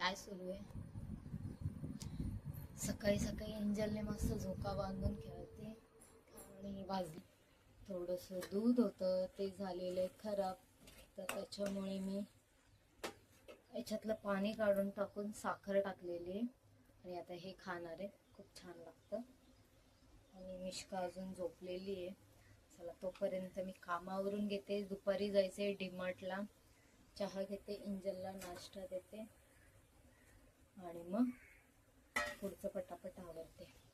काय सुरू आहे? सकाळी सकाळी एंजलने मस्त झोका बांधून खेळते. आणि वाजली थोडंसं दूध होतं ते झालेलं आहे खराब. तर त्याच्यामुळे मी याच्यातलं पाणी काढून टाकून साखर टाकलेली आहे. आणि आता हे खाणार आहे. खूप छान लागतं. आणि मिष्का अजून झोपलेली आहे. चला तोपर्यंत मी कामावरून घेते. दुपारी जायचे डीमार्टला चहा घेते इंजलला नाश्ता देते. आणि मग पुढचं पटापट आवडते.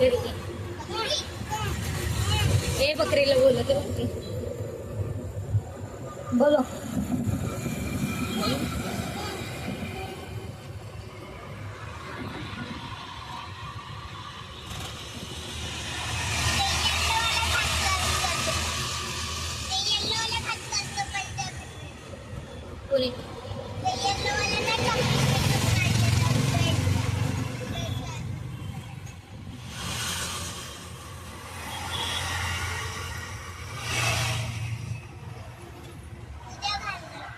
बकरी हे बकरीला बोलत आहे बकरी बोलो ते yellow वाला खात असतो पण ते- कोणी ते yellow वाला नाही का? उद्या घालणार.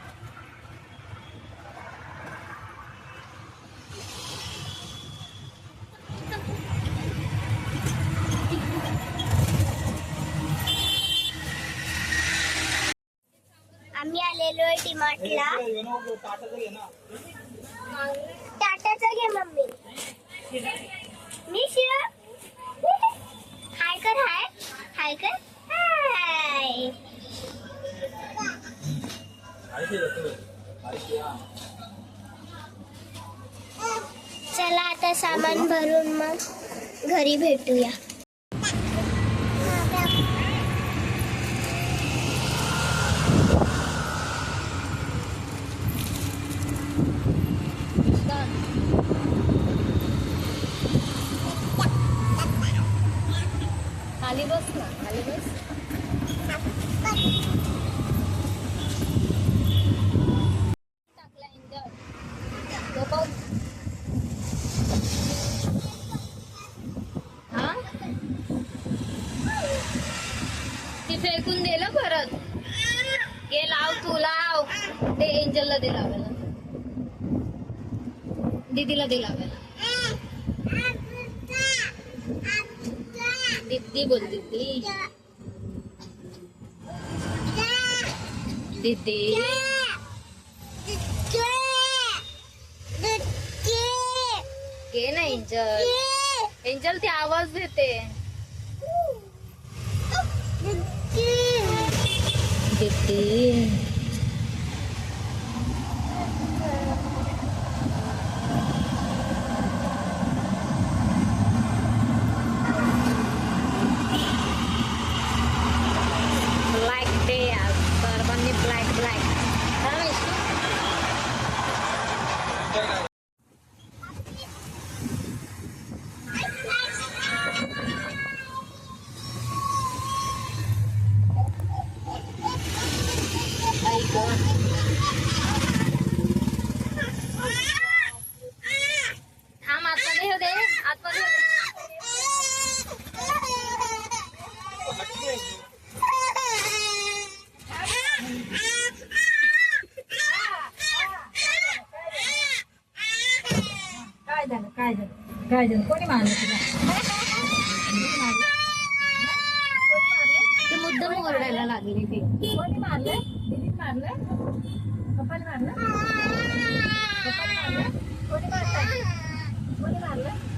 आम्ही आलेलो आहे डीमार्टला. टाटाचा घे मम्मी. मी शिव. हाय कर हाय. हाय कर. हाय. चला आता सामान भरून मग घरी भेटूया खाली बस ना खाली बस टाकला इंजन तो बघ हा ती फेकून दिलं परत. घे लाव तू लाव. ते एंजलला दे लावायला. दीदीला दे लावायला. दीदी बोल दीदी. दीदी. घे ना एंजल एंजल ती आवाज देते. aqui. झालं कोणी मारलं तुला? ती मुद्दाम ओरडायला लागली ती. कोणी मारलं? दिदीने मारलं? पप्पाने मारलं? पप्पाने मारलं? कोणी मारलं? कोणी मारलं?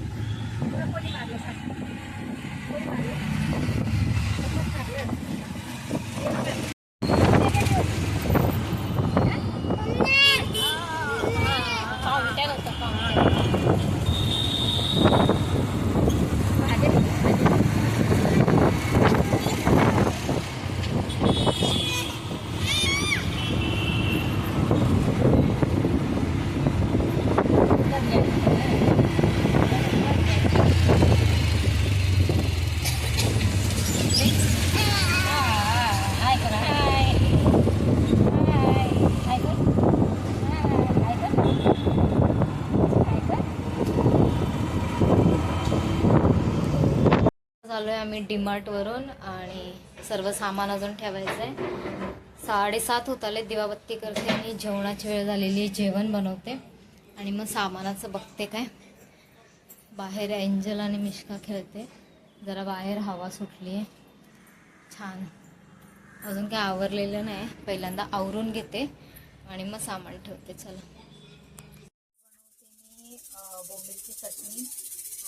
आलो आहे आम्ही डिमार्टवरून आणि सर्व सामान अजून ठेवायचं आहे. साडेसात होत आले दिवाबत्ती करते आणि जेवणाची वेळ झालेली जेवण बनवते. आणि मग सामानाचं बघते काय. बाहेर एंजल आणि मिश्का खेळते. जरा बाहेर हवा सुटली आहे. छान. अजून काय आवरलेलं नाही. पहिल्यांदा आवरून घेते आणि मग सामान ठेवते. चला. बनवते मी बोंबीलची चटणी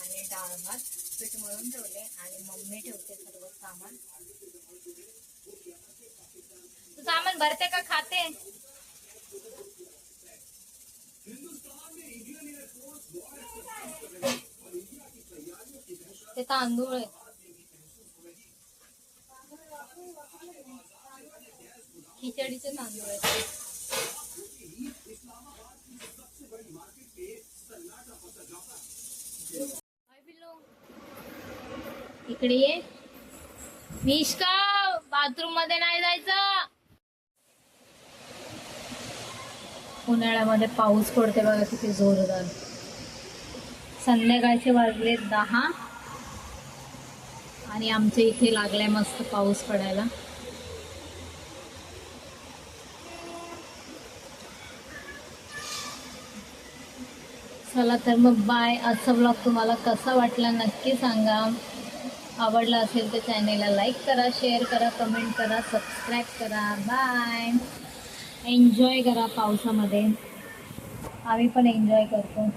आणि डाळ भात. पीठ मळून ठेवले आणि मम्मी ठेवते सर्व सामान. तू सामान भरते का खाते? ते तांदूळ आहे खिचडीचे तांदूळ आहेत. इकडे ये. मिष्का बाथरूममध्ये नाही जायचं. उन्हाळ्यामध्ये पाऊस पडते बघा किती जोरदार. संध्याकाळचे वाजले दहा. आणि आमच्या इथे लागलाय मस्त पाऊस पडायला. चला तर मग बाय असं ब्लॉग तुम्हाला कसा वाटला नक्की सांगा. आवडला असेल तर चॅनेलला लाईक करा शेअर करा कमेंट करा सबस्क्राईब करा. बाय. एन्जॉय करा पावसामध्ये. आम्ही पण एन्जॉय करतो.